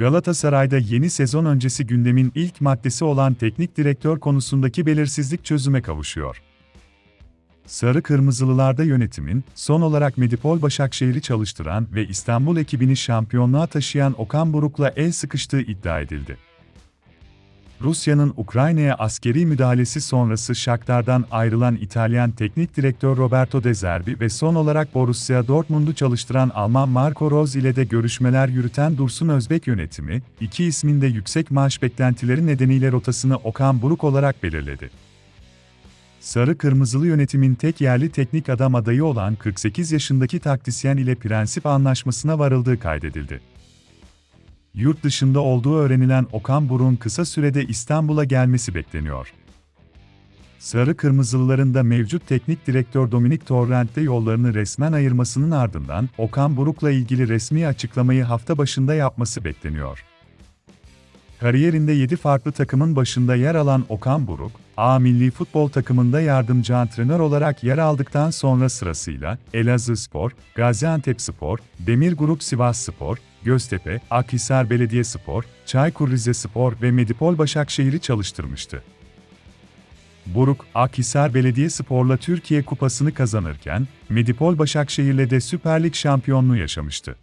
Galatasaray'da yeni sezon öncesi gündemin ilk maddesi olan teknik direktör konusundaki belirsizlik çözüme kavuşuyor. Sarı Kırmızılılarda yönetimin, son olarak Medipol Başakşehir'i çalıştıran ve İstanbul ekibini şampiyonluğa taşıyan Okan Buruk'la el sıkıştığı iddia edildi. Rusya'nın Ukrayna'ya askeri müdahalesi sonrası Shakhtar'dan ayrılan İtalyan teknik direktör Roberto De Zerbi ve son olarak Borussia Dortmund'u çalıştıran Alman Marco Rose ile de görüşmeler yürüten Dursun Özbek yönetimi, iki ismin de yüksek maaş beklentileri nedeniyle rotasını Okan Buruk olarak belirledi. Sarı Kırmızılı yönetimin tek yerli teknik adam adayı olan 48 yaşındaki taktisyen ile prensip anlaşmasına varıldığı kaydedildi. Yurt dışında olduğu öğrenilen Okan Buruk'un kısa sürede İstanbul'a gelmesi bekleniyor. Sarı Kırmızılıların da mevcut teknik direktör Dominik Torrent'te yollarını resmen ayırmasının ardından Okan Buruk'la ilgili resmi açıklamayı hafta başında yapması bekleniyor. Kariyerinde 7 farklı takımın başında yer alan Okan Buruk, A milli futbol takımında yardımcı antrenör olarak yer aldıktan sonra sırasıyla Elazığspor, Gaziantepspor, Demirgrup Sivasspor, Göztepe, Akhisar Belediyespor, Çaykur Rizespor ve Medipol Başakşehir'i çalıştırmıştı. Buruk, Akhisar Belediyespor'la Türkiye Kupası'nı kazanırken, Medipol Başakşehir'le de Süper Lig şampiyonluğu yaşamıştı.